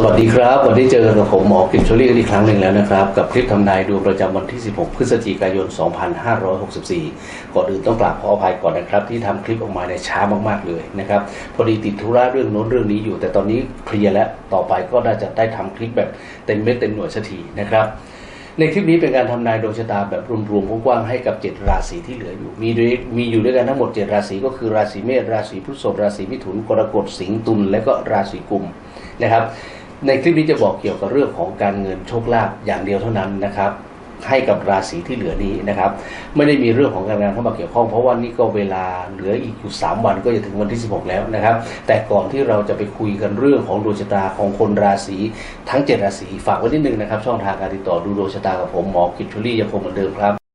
สวัสดีครับ วันนี้เจอกับผมหมอกิมชลี่อีกครั้งหนึ่งแล้วนะครับ กับคลิปทำนายดวงประจำวันที่ 16 พฤศจิกายน 2564 ก่อนอื่นต้องกราบขออภัยก่อนนะครับ ที่ทำคลิปออกมาในช้ามากๆเลยนะครับ พอดีติดธุระเรื่องโน้นเรื่องนี้อยู่ แต่ตอนนี้เคลียร์แล้วต่อไปก็น่าจะได้ทำคลิปแบบเต็มเม็ดเต็มหน่วยสักทีนะครับในคลิปนี้เป็นการทำนายดวงชะตาแบบรวมๆกว้างๆให้กับ 7 ราศีที่เหลืออยู่ มีด้วยมีอยู่ด้วยกันทั้งหมด 7 ราศีก็คือราศีเมษราศีพฤษภราศีมิถุนกรกฎสิงห์ตุลและก็ราศีกุมนะครับ ในคลิปนี้จะบอกเกี่ยวกับเรื่องของการเงินโชคลาภอย่างเดียวเท่านั้นนะครับ ให้กับราศีที่เหลือนี้นะครับ ไม่ได้มีเรื่องของการงานเข้ามาเกี่ยวข้อง เพราะว่านี่ก็เวลาเหลืออีกอยู่ 3 วันก็จะถึงวันที่ 16 แล้วนะครับ แต่ก่อนที่เราจะไปคุยกันเรื่องของดวงชะตาของคนราศีทั้ง 7 ราศีฝากไว้นิดนึงนะครับ ช่องทางการติดต่อดูดวงชะตากับผมหมอกิตชุลี่ยังคงเหมือนเดิมครับ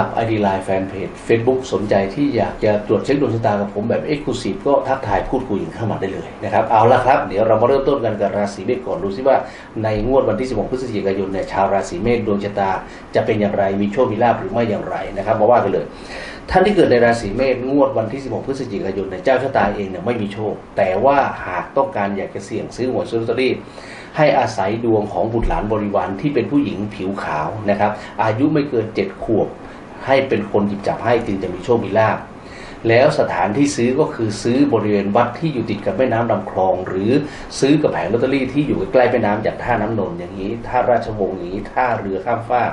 ครับ ID Line Fanpage Facebook สนใจที่อยากจะตรวจเช็คดวงชะตากับผมแบบ Exclusive ก็ทักทายพูดคุยกันเข้ามาได้เลยนะครับเอาละครับ เดี๋ยวเรามาเริ่มต้นกันกับราศีเมษก่อนดูซิว่าในงวดวันที่ 16 พฤศจิกายนเนี่ยชาวราศีเมษดวงชะตา จะเป็นอย่างไรมีโชคมีลาภหรือไม่อย่างไรนะครับมาว่ากันเลยท่านที่เกิดในราศีเมษงวดวันที่ 16 พฤศจิกายนเนี่ยเจ้าชะตาเองเนี่ยไม่มีโชค แต่ว่าหากต้องการอยากจะเสี่ยงซื้อหวยซื้อลอตเตอรี่ให้อาศัยดวงของบุตรหลานบริวารที่เป็นผู้หญิงผิวขาวนะครับอายุไม่เกิน 7 ขวบ ให้เป็นคนหยิบจับให้จึงจะมีโชคมีลาภแล้วสถานที่ซื้อก็คือซื้อบริเวณวัดที่อยู่ติดกับแม่น้ำลำคลอง หรือซื้อกับแผงลอตเตอรี่ที่อยู่ใกล้แม่น้ำอย่างท่าน้ำนนท์อย่างนี้ท่าราชวงศ์อย่างนี้ท่าเรือข้ามฟาก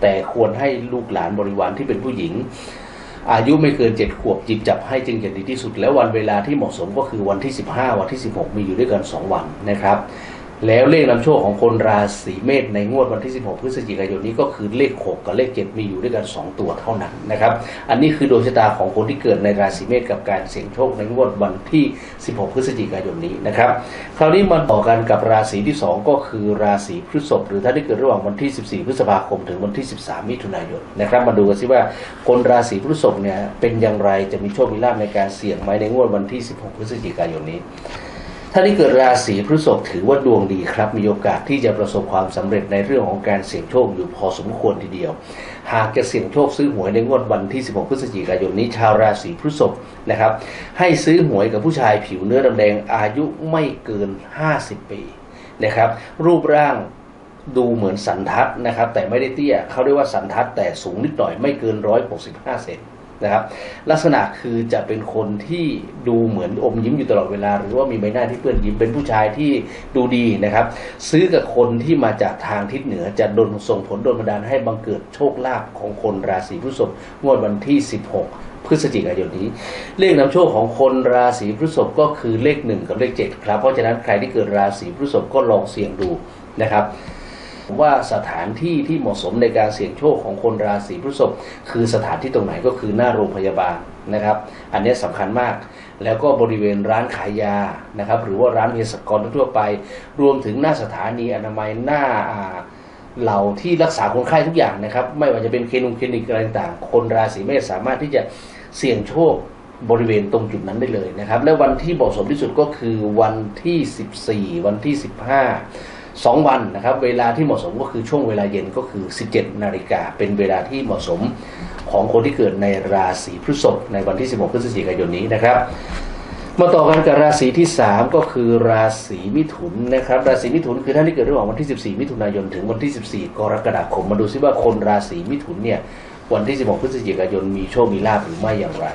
แต่ควรให้ลูกหลานบริวารที่เป็นผู้หญิง อายุไม่เกินเจ็ดขวบหยิบจับให้จึงจะดีที่สุด แล้ววันเวลาที่เหมาะสมก็คือวันที่ 15 วันที่ 16 มีอยู่ด้วยกัน 2 วันนะครับ แล้วเลขนำโชคของคนราศีเมษในงวดวันที่ 16 พฤศจิกายนนี้ก็คือเลข 6 กับเลข 7 มีอยู่ด้วยกัน 2 ตัวเท่านั้นนะครับ อันนี้คือดวงชะตาของคนที่เกิดในราศีเมษกับการเสี่ยงโชคในงวดวันที่ 16 พฤศจิกายนนี้นะครับ คราวนี้มาต่อกันกับราศีที่ 2 ก็คือราศีพฤษภหรือท่านที่เกิดระหว่างวันที่ 14 พฤษภาคมถึงวันที่ 13 มิถุนายนนะครับ มาดูกันซิว่าคนราศีพฤษภเนี่ยเป็นอย่างไรจะมีโชคมีลาภในการเสี่ยงไหมในงวดวันที่ 16 พฤศจิกายนนี้ ท่านที่เกิดราศีพฤษภถือว่าดวงดีครับ มีโอกาสที่จะประสบความสำเร็จในเรื่องของการเสี่ยงโชคอยู่พอสมควรทีเดียว หากจะเสี่ยงโชคซื้อหวยในงวดวันที่ 16 พฤศจิกายนนี้ชาวราศีพฤษภนะครับ ให้ซื้อหวยกับผู้ชายผิวเนื้อดำแดงอายุไม่เกิน 50 ปีนะครับ รูปร่างดูเหมือนสันทัดนะครับ แต่ไม่ได้เตี้ยเขาเรียกว่าสันทัดแต่สูงนิดหน่อยไม่เกิน 165 เซน นะครับ ลักษณะคือจะเป็นคนที่ดูเหมือนอมยิ้มอยู่ตลอดเวลา หรือว่ามีใบหน้าที่เปื้อนยิ้มเป็นผู้ชายที่ดูดีนะครับ ซื้อกับคนที่มาจากทางทิศเหนือจะดลส่งผลโดนบันดาลให้บังเกิดโชคลาภของคนราศีพฤษภงวดวันที่ 16พฤศจิกายนนี้ เลขนำโชคของคนราศีพฤษภก็คือเลขหนึ่งกับเลขเจ็ดครับ เพราะฉะนั้นใครที่เกิดราศีพฤษภก็ลองเสี่ยงดูนะครับ ว่าสถานที่ที่เหมาะสมในการเสี่ยงโชคของคนราศีพฤษภคือสถานที่ตรงไหนก็คือหน้าโรงพยาบาลนะครับ อันนี้สำคัญมาก แล้วก็บริเวณร้านขายยานะครับ หรือว่าร้านเภสัชกรทั่วไป รวมถึงหน้าสถานีอนามัยหน้าเหล่าที่รักษาคนไข้ทุกอย่างนะครับ ไม่ว่าจะเป็นคลินิกคลินิกอะไรต่างๆคนราศีเมษสามารถที่จะเสี่ยงโชคบริเวณตรงจุดนั้นได้เลยนะครับ และวันที่เหมาะสมที่สุดก็คือวันที่ 14 วันที่ 15 สองวันนะครับ เวลาที่เหมาะสมก็คือช่วงเวลาเย็นก็คือ 17 นาฬิกาเป็นเวลาที่เหมาะสมของคนที่เกิดในราศีพฤษภในวันที่ 16 พฤศจิกายนนี้นะครับ มาต่อกันกับราศีที่ 3 ก็คือราศีมิถุนนะครับ ราศีมิถุนคือท่านที่เกิดระหว่างวันที่ 14 มิถุนายนถึงวันที่ 14 กรกฎาคมมาดูซิว่าคนราศีมิถุนเนี่ยวันที่ 16 พฤศจิกายนมีโชคมีลาภหรือไม่อย่างไร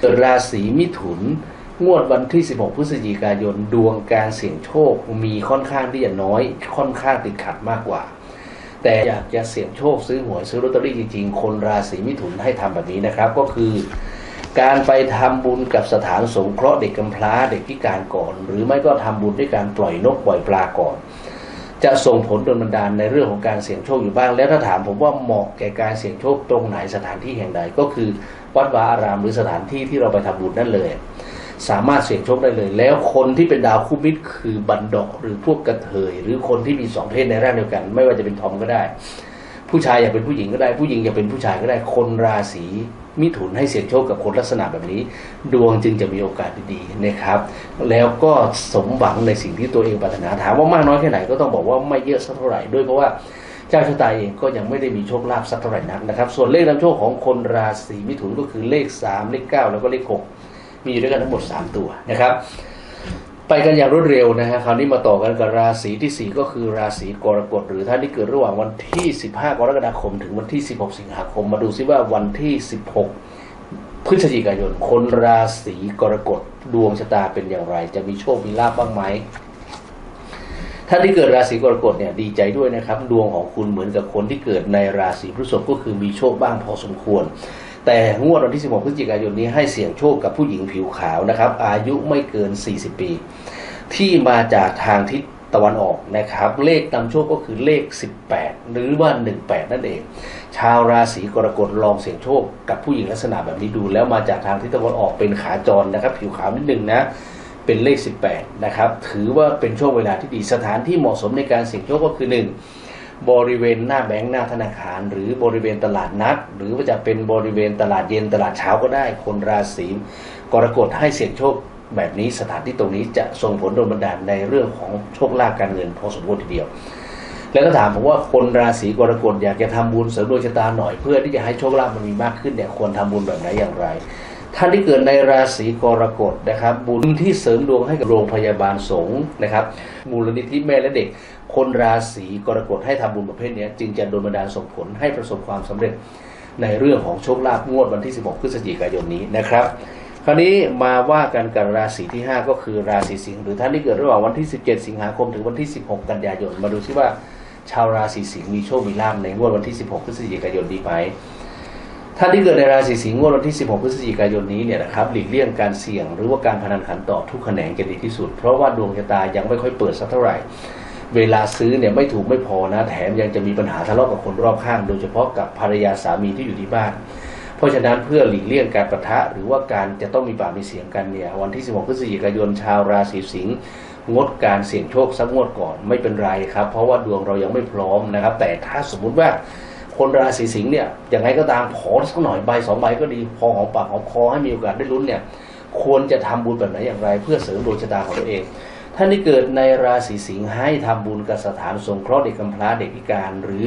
เกิดราศีมิถุน งวดวันที่ 16 พฤศจิกายน ดวงการเสี่ยงโชคมีค่อนข้างที่จะน้อย ค่อนข้างติดขัดมากกว่า แต่อยากจะเสี่ยงโชคซื้อหวยซื้อลอตเตอรี่จริงๆ คนราศีมิถุนให้ทำแบบนี้นะครับ ก็คือ การไปทำบุญกับสถานสงเคราะห์เด็กกำพร้าเด็กพิการก่อน หรือไม่ก็ทำบุญด้วยการปล่อยนกปล่อยปลาก่อน จะส่งผลโดนบันดาลในเรื่องของการเสี่ยงโชคอยู่บ้าง แล้วถ้าถามผมว่าเหมาะแก่การเสี่ยงโชคตรงไหนสถานที่แห่งใดก็คือวัดวาอารามหรือสถานที่ที่เราไปทำบุญนั่นเลย สามารถเสี่ยงโชคได้เลย แล้วคนที่เป็นดาวคู่มิตรคือบันดอกหรือพวกกระเทย หรือคนที่มีสองเพศในร่างเดียวกัน ไม่ว่าจะเป็นทอมก็ได้ ผู้ชายอยากเป็นผู้หญิงก็ได้ ผู้หญิงอยากเป็นผู้ชายก็ได้ คนราศีมิถุนให้เสี่ยงโชคกับคนลักษณะแบบนี้ ดวงจึงจะมีโอกาสดีๆนะครับ แล้วก็สมหวังในสิ่งที่ตัวเองปรารถนาถามว่ามากน้อยแค่ไหนก็ต้องบอกว่าไม่เยอะสักเท่าไหร่ด้วยเพราะว่าเจ้าชะตาเองก็ยังไม่ได้มีโชคลาภสักเท่าไหร่นักนะครับ ส่วนเลขนำโชคของคนราศีมิถุนก็คือเลข 3 เลข 9 แล้วก็เลข 6 มีอยู่ด้วยกันทั้งหมด 3 ตัวนะครับ ไปกันอย่างรวดเร็วนะฮะคราวนี้มาต่อกันกับราศีที่ 4 ก็คือราศีกรกฎหรือท่านที่เกิดระหว่างวันที่ 15 กรกฎาคม ถึงวันที่ 16 สิงหาคม มาดูซิว่าวันที่ 16 พฤศจิกายน คนราศีกรกฎดวงชะตาเป็นอย่างไร จะมีโชคมีลาบบ้างไหมท่านที่เกิดราศีกรกฎเนี่ยดีใจด้วยนะครับ ดวงของคุณเหมือนกับคนที่เกิดในราศีพฤษภก็คือมีโชคบ้างพอสมควร แต่งวดวันที่ 16 พฤศจิกายนนี้ให้เสี่ยงโชคกับผู้หญิงผิวขาวนะครับ อายุไม่เกิน 40 ปี ที่มาจากทางทิศตะวันออกนะครับ เลขนำโชคก็คือเลข 18 หรือว่า 18 นั่นเอง ชาวราศีกรกฎลองเสี่ยงโชคกับผู้หญิงลักษณะแบบนี้ดูแล้วมาจากทางทิศตะวันออกเป็นขาจรนะครับ ผิวขาวนิดนึงนะเป็นเลข 18 นะครับ ถือว่าเป็นช่วงเวลาที่ดีสถานที่เหมาะสมในการเสี่ยงโชคก็คือ 1 บริเวณหน้าแบงค์หน้าธนาคาร หรือบริเวณตลาดนัด หรือว่าจะเป็นบริเวณตลาดเย็นตลาดเช้าก็ได้ คนราศีกรกฎให้เสี่ยงโชคแบบนี้สถานที่ตรงนี้จะส่งผลโดนบันดาลในเรื่องของโชคลาภการเงินพอสมควรทีเดียว แล้วก็ถามผมว่าคนราศีกรกฎอยากจะทำบุญเสริมดวงชะตาหน่อยเพื่อที่จะให้โชคลาภมันมีมากขึ้นเนี่ยควรทำบุญแบบไหนอย่างไร ท่านที่เกิดในราศีกรกฎนะครับ บุญที่เสริมดวงให้กับโรงพยาบาลสงฆ์นะครับ มูลนิธิแม่และเด็ก คนราศีกรกฎให้ทำบุญประเภทนี้จึงจะโดนบันดาลส่งผลให้ประสบความสำเร็จในเรื่องของโชคลาภงวดวันที่ 16 พฤศจิกายนนี้นะครับ คราวนี้มาว่ากันกับราศีที่ 5 ก็คือราศีสิงห์หรือท่านที่เกิดระหว่างวันที่ 17 สิงหาคมถึงวันที่ 16 กันยายนมาดูซิว่าชาวราศีสิงห์มีโชคมีลาภในงวดวันที่ 16 พฤศจิกายนดีไหม ท่านที่เกิดในราศีสิงห์งวดวันที่ 16 พฤศจิกายนนี้เนี่ยนะครับหลีกเลี่ยงการเสี่ยง หรือว่าการพนันขันต่อทุกแขนงจะดีที่สุด เพราะว่าดวงชะตายังไม่ค่อยเปิดสักเท่าไหร่ เวลาซื้อเนี่ยไม่ถูกไม่พอนะแถมยังจะมีปัญหาทะเลาะกับคนรอบข้าง โดยเฉพาะกับภรรยาสามีที่อยู่ที่บ้าน เพราะฉะนั้นเพื่อหลีกเลี่ยงการประทะ หรือว่าการจะต้องมีปากมีเสียงกันเนี่ยวันที่ 16 พฤศจิกายนชาวราศีสิงห์งดการเสี่ยงโชคสักงวดก่อนไม่เป็นไรครับ เพราะว่าดวงเรายังไม่พร้อมนะครับ แต่ถ้าสมมุติว่า คนราศีสิงห์เนี่ยอยังไงก็ตามขอสักหน่อยใบสองใบก็ดี พอของปากของคอให้มีโอกาสได้ลุ้นเนี่ยควรจะทำบุญแบบไหนอย่างไร เพื่อเสริมดวงชะตาของตัวเองท่านที่เกิดในราศีสิงห์ให้ทำบุญกับสถานสงเคราะห์เด็กกำพร้าเด็กพิการ หรือ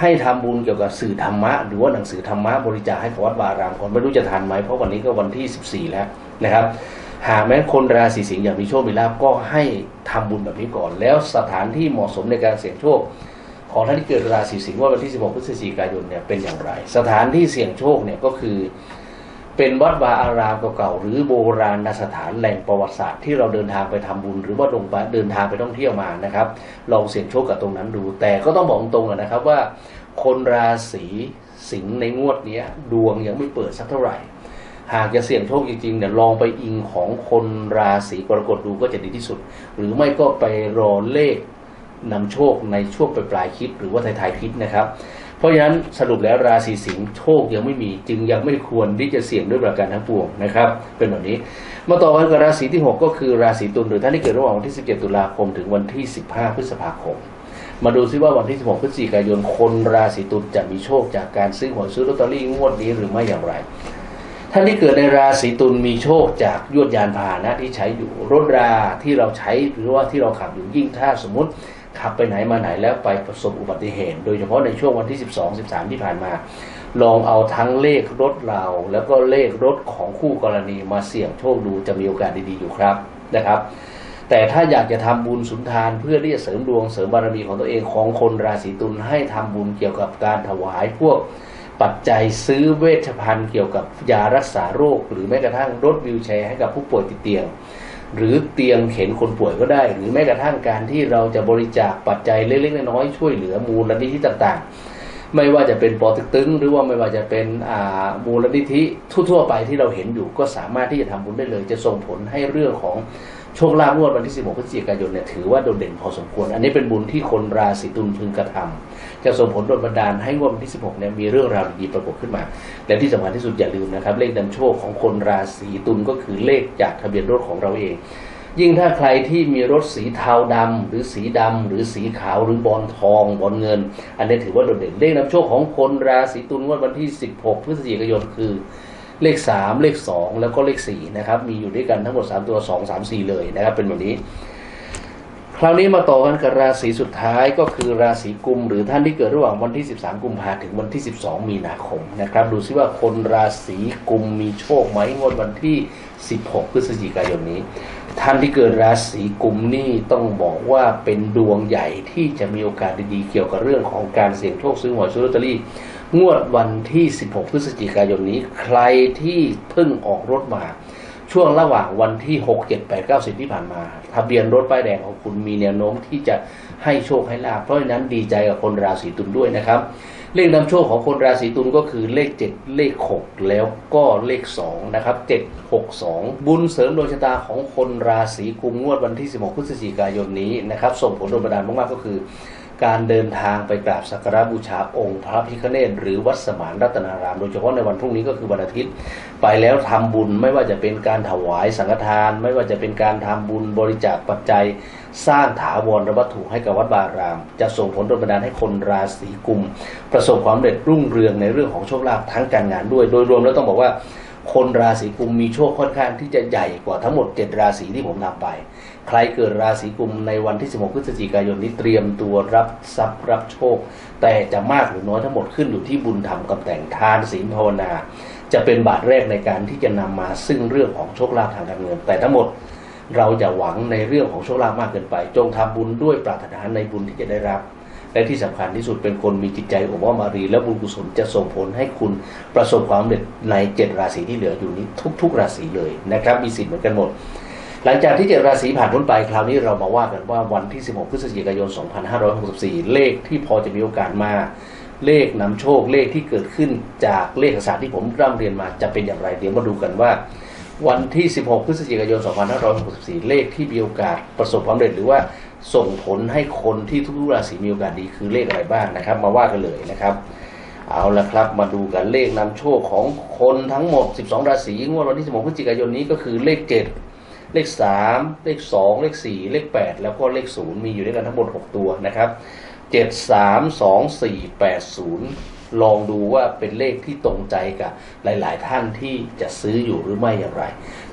ให้ทำบุญเกี่ยวกับสื่อธรรมะ หรือว่าหนังสือธรรมะบริจาคให้กับวัดวาอารามก่อนไม่รู้จะทันไหมเพราะวันนี้ก็วันที่ 14 แล้วนะครับ หากแม้คนราศีสิงห์อยากมีโชคมีลาภก็ให้ทำบุญแบบนี้ก่อน แล้วสถานที่เหมาะสมในการเสี่ยงโชค ของท่านที่เกิดราศีสิงห์ว่าวันที่ 16 พฤศจิกายนเนี่ยเป็นอย่างไร สถานที่เสี่ยงโชคเนี่ยก็คือ เป็นวัดวาอารามเก่าๆหรือโบราณสถานแหล่งประวัติศาสตร์ที่เราเดินทางไปทำบุญ หรือว่าลงไปเดินทางไปท่องเที่ยวมานะครับ ลองเสี่ยงโชคกับตรงนั้นดู แต่ก็ต้องบอกตรงๆนะครับว่า คนราศีสิงห์ในงวดนี้ดวงยังไม่เปิดสักเท่าไหร่ หากจะเสี่ยงโชคจริงๆเนี่ยลองไปอิงของคนราศีกรกฎดูก็จะดีที่สุด หรือไม่ก็ไปรอเลข นำโชคในช่วงปลายๆคลิปหรือว่าท้ายๆคลิปนะครับ เพราะฉะนั้นสรุปแล้วราศีสิงห์โชคยังไม่มีจึงยังไม่ควรที่จะเสี่ยงด้วยประการทั้งปวงนะครับ เป็นแบบนี้ มาต่อกันกับราศีที่ 6 ก็คือราศีตุลหรือท่านที่เกิดระหว่างวันที่ 17 ตุลาคมถึงวันที่ 15 พฤษภาคม มาดูซิว่าวันที่ 16 พฤศจิกายนคนราศีตุลจะมีโชคจากการซื้อหวยซื้อลอตเตอรี่งวดนี้หรือไม่อย่างไรท่านที่เกิดในราศีตุลมีโชคจากยวดยานพาหนะที่ใช้อยู่รถราที่เราใช้หรือว่าที่เราขับอยู่ยิ่งถ้าสมมติ ขับไปไหนมาไหนแล้วไปประสบอุบัติเหตุ โดยเฉพาะในช่วงวันที่ 12 13 ที่ผ่านมา ลองเอาทั้งเลขรถเรา แล้วก็เลขรถของคู่กรณีมาเสี่ยงโชคดูจะมีโอกาสดีๆอยู่ครับนะครับ แต่ถ้าอยากจะทำบุญสุนทานเพื่อที่จะเสริมดวงเสริมบารมีของตัวเองของคนราศีตุลให้ทำบุญเกี่ยวกับการถวายพวกปัจจัยซื้อเวชภัณฑ์เกี่ยวกับยารักษาโรค หรือแม้กระทั่งรถวิวแชร์ให้กับผู้ป่วยติดเตียง หรือเตียงเข็นคนป่วยก็ได้ หรือแม้กระทั่งการที่เราจะบริจาคปัจจัยเล็กๆน้อยๆช่วยเหลือมูลนิธิต่างๆ ไม่ว่าจะเป็นปอตึกตึง หรือว่าไม่ว่าจะเป็นมูลนิธิทั่วๆไปที่เราเห็นอยู่ก็สามารถที่จะทำบุญได้เลย จะส่งผลให้เรื่องของ ชคลาภงวดวันที่ 16 พฤศจิกายนเนี่ยถือว่าโดดเด่นพอสมควร อันนี้เป็นบุญที่คนราศีตุลพึงกระทำจะส่งผลโดนบันดาลให้งวดวันที่ 16 เนี่ยมีเรื่องราวดีๆปรากฏขึ้นมา และที่สำคัญที่สุดอย่าลืมนะครับ เลขนำโชคของคนราศีตุลก็คือเลขจากทะเบียนรถของเราเอง ยิ่งถ้าใครที่มีรถสีเทาดำหรือสีดำหรือสีขาวหรือบอลทองบอลเงิน อันนี้ถือว่าโดดเด่นเลขนำโชคของคนราศีตุลงวดวันที่ 16 พฤศจิกายนคือ เลข 3 เลข 2 แล้วก็เลข4นะครับมีอยู่ด้วยกันทั้งหมด 3 ตัว 2 3 4 เลยนะครับเป็นแบบนี้ คราวนี้มาต่อกันกับราศีสุดท้ายก็คือราศีกุม หรือท่านที่เกิดระหว่างวันที่ 13 กุมภาถึงวันที่ 12 มีนาคมนะครับดูซิว่าคนราศีกุมมีโชคไหมงวดวันที่ 16 พฤศจิกายนนี้ ท่านที่เกิดราศีกุมนี่ต้องบอกว่าเป็นดวงใหญ่ที่จะมีโอกาสดีๆเกี่ยวกับเรื่องของการเสี่ยงโชคซื้อหวยซื้อลอตเตอรี่ งวดวันที่ 16 พฤศจิกายนนี้ ใครที่เพิ่งออกรถมา ช่วงระหว่างวันที่ 6 7 8 9 10 ที่ผ่านมา ทะเบียนรถป้ายแดงของคุณมีแนวโน้มที่จะให้โชคให้ลาภเพราะฉะนั้นดีใจกับคนราศีตุลด้วยนะครับ เลขนำโชคของคนราศีตุลก็คือเลข 7 เลข 6 แล้วก็เลข2นะครับ7 6 2 บุญเสริมดวงชะตาของคนราศีกุมงวดวันที่ 16 พฤศจิกายนนี้นะครับส่งผลโดนบันดาลมากๆก็คือ การเดินทางไปกราบสักการะบูชาองค์พระพิฆเนศหรือวัดสมานรัตนาราม โดยเฉพาะในวันพรุ่งนี้ก็คือวันอาทิตย์ ไปแล้วทำบุญไม่ว่าจะเป็นการถวายสังฆทาน ไม่ว่าจะเป็นการทำบุญบริจาคปัจจัย สร้างถาวรวัตถุให้กับวัดบาราม จะส่งผลดนบันดาลให้คนราศีกุม ประสบความสำเร็จรุ่งเรืองในเรื่องของโชคลาภทั้งการงานด้วย โดยรวมแล้วต้องบอกว่า คนราศีกุมมีโชคค่อนข้างที่จะใหญ่กว่าทั้งหมด 7 ราศีที่ผมนำไป ใครเกิดราศีกุมในวันที่ 16 พฤศจิกายนนี้เตรียมตัวรับทรัพย์รับโชค แต่จะมากหรือน้อยทั้งหมดขึ้นอยู่ที่บุญธรรมกับแต่งทานศีลภาวนา จะเป็นบาทแรกในการที่จะนำมาซึ่งเรื่องของโชคลาภทางการเงิน แต่ทั้งหมดเราจะหวังในเรื่องของโชคลาภมากเกินไป จงทำบุญด้วยปรารถนาในบุญที่จะได้รับ และที่สำคัญที่สุดเป็นคนมีจิตใจอบอ้อมอารี และบุญกุศลจะส่งผลให้คุณประสบความสำเร็จในเจ็ดราศีที่เหลืออยู่นี้ทุก ๆ ราศีเลยนะครับ มีสิทธิ์เหมือนกันหมด หลังจากที่เจ็ดราศีผ่านพ้นไปคราวนี้เรามาว่ากันว่าวันที่ 16 พฤศจิกายน 2564 เลขที่พอจะมีโอกาสมาเลขนำโชคเลขที่เกิดขึ้นจากเลขศาสตร์ที่ผมร่ำเรียนมาจะเป็นอย่างไร เดี๋ยวมาดูกันว่า วันที่ 16 พฤศจิกายน 2564 เลขที่มีโอกาสประสบความสำเร็จหรือว่าส่งผลให้คนที่ทุกราศีมีโอกาสดีคือเลขอะไรบ้างนะครับ มาว่ากันเลยนะครับ เอาละครับมาดูกันเลขนำโชคของคนทั้งหมด 12 ราศีงวดวันที่ 16 พฤศจิกายนนี้ก็คือเลข 7 เลข 3 เลข 2 เลข 4 เลข 8 แล้วก็เลข 0 มีอยู่ด้วยกันทั้งหมด 6 ตัวนะครับ 7 3 2 4 8 0 ลองดูว่าเป็นเลขที่ตรงใจกับหลาย ๆ ท่านที่จะซื้ออยู่หรือไม่อย่างไร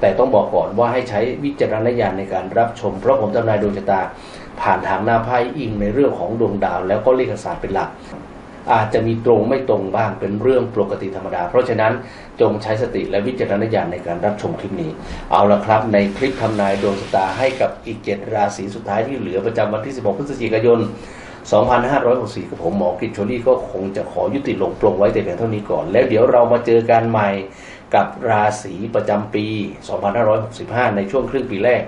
แต่ต้องบอกก่อนว่าให้ใช้วิจารณญาณในการรับชม เพราะผมทำนายดวงชะตา ผ่านทางหน้าไพ่อิงในเรื่องของดวงดาว แล้วก็เลขศาสตร์เป็นหลัก อาจจะมีตรงไม่ตรงบ้างเป็นเรื่องปกติธรรมดา เพราะฉะนั้นจงใช้สติและวิจารณญาณในการรับชมคลิปนี้ เอาละครับ ในคลิปทำนายดวงชะตาให้กับอีก 7 ราศีสุดท้ายที่เหลือประจำวันที่ 16 พฤศจิกายน 2564กับผมหมอกฤษโชลี่ก็คงจะขอยุติลงปลงไว้แต่เพียงเท่านี้ก่อน แล้วเดี๋ยวเรามาเจอกันใหม่กับราศีประจำปี 2565 ในช่วงครึ่งปีแรก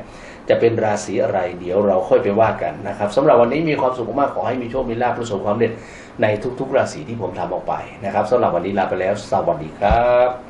จะเป็นราศีอะไรเดี๋ยวเราค่อยไปว่ากันนะครับสำหรับวันนี้มีความสุขมากขอให้มีโชคมีลาภประสบความสำเร็จในทุกๆ ราศีที่ผมทำออกไปนะครับสำหรับวันนี้ลาไปแล้ว สวัสดีครับ